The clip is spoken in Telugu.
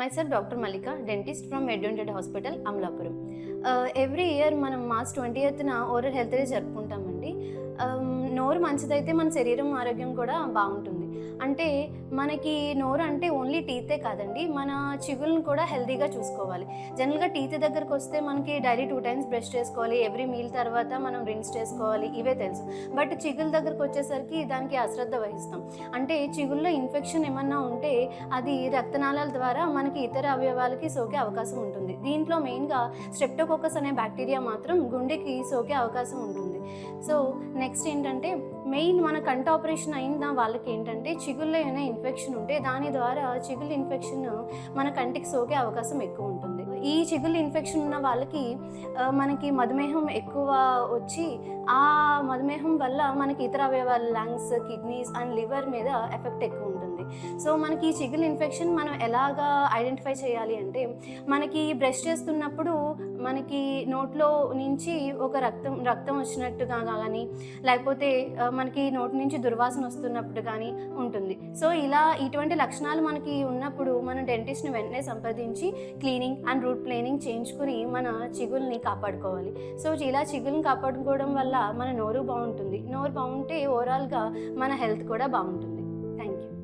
Myself doctor Mallika dentist from ఎడ్యుంటెడ్ hospital Amalapuram every year మనం మార్చ్ ట్వంటీ ఎయిత్న ఓరల్ హెల్త్ డే జరుపుకుంటామండి. Um, నోరు మంచిదైతే మన శరీరం ఆరోగ్యం కూడా బాగుంటుంది. అంటే మనకి నోరు అంటే ఓన్లీ టీతే కాదండి మన చిగులను కూడా హెల్తీగా చూసుకోవాలి. జనరల్గా టీత్ దగ్గరకు వస్తే మనకి డైలీ టూ టైమ్స్ బ్రష్ చేసుకోవాలి ఎవ్రీ మీల్ తర్వాత మనం రిన్స్ చేసుకోవాలి ఇవే తెలుసు. బట్ చిగుల దగ్గరకు వచ్చేసరికి దానికి అశ్రద్ధ వహిస్తాం. అంటే చిగుల్లో ఇన్ఫెక్షన్ ఏమన్నా ఉంటే అది రక్తనాళాల ద్వారా మనకి ఇతర అవయవాలకి సోకే అవకాశం ఉంటుంది. దీంట్లో మెయిన్గా స్ట్రెప్టోకోకస్ అనే బ్యాక్టీరియా మాత్రం గుండెకి సోకే అవకాశం ఉంటుంది. సో నెక్స్ట్ ఏంటంటే మెయిన్ మన కంట ఆపరేషన్ అయిన వాళ్ళకి ఏంటంటే చిగుల్లో ఏమైనా ఇన్ఫెక్షన్ ఉంటే దాని ద్వారా చిగులు ఇన్ఫెక్షన్ మన కంటికి సోకే అవకాశం ఎక్కువ ఉంటుంది. ఈ చిగులు ఇన్ఫెక్షన్ ఉన్న వాళ్ళకి మనకి మధుమేహం ఎక్కువ వచ్చి ఆ మధుమేహం వల్ల మనకి ఇతర అవయవాలు లంగ్స్ కిడ్నీస్ అండ్ లివర్ మీద ఎఫెక్ట్ ఎక్కువ ఉంటుంది. సో మనకి ఈ చిగులు ఇన్ఫెక్షన్ మనం ఎలాగా ఐడెంటిఫై చేయాలి అంటే మనకి బ్రష్ చేస్తున్నప్పుడు మనకి నోట్లో నుంచి ఒక రక్తం రక్తం వచ్చినట్టుగా కానీ లేకపోతే మనకి నోటి నుంచి దుర్వాసన వస్తున్నప్పుడు కానీ ఉంటుంది. సో ఇలా ఇటువంటి లక్షణాలు మనకి ఉన్నప్పుడు మనం డెంటిస్ట్ని వెంటనే సంప్రదించి క్లీనింగ్ అండ్ రూట్ ప్లేనింగ్ చేయించుకుని మన చిగుల్ని కాపాడుకోవాలి. సో ఇలా చిగుల్ని కాపాడుకోవడం వల్ల మన నోరు బాగుంటుంది. నోరు బాగుంటే ఓవరాల్గా మన హెల్త్ కూడా బాగుంటుంది. Thank you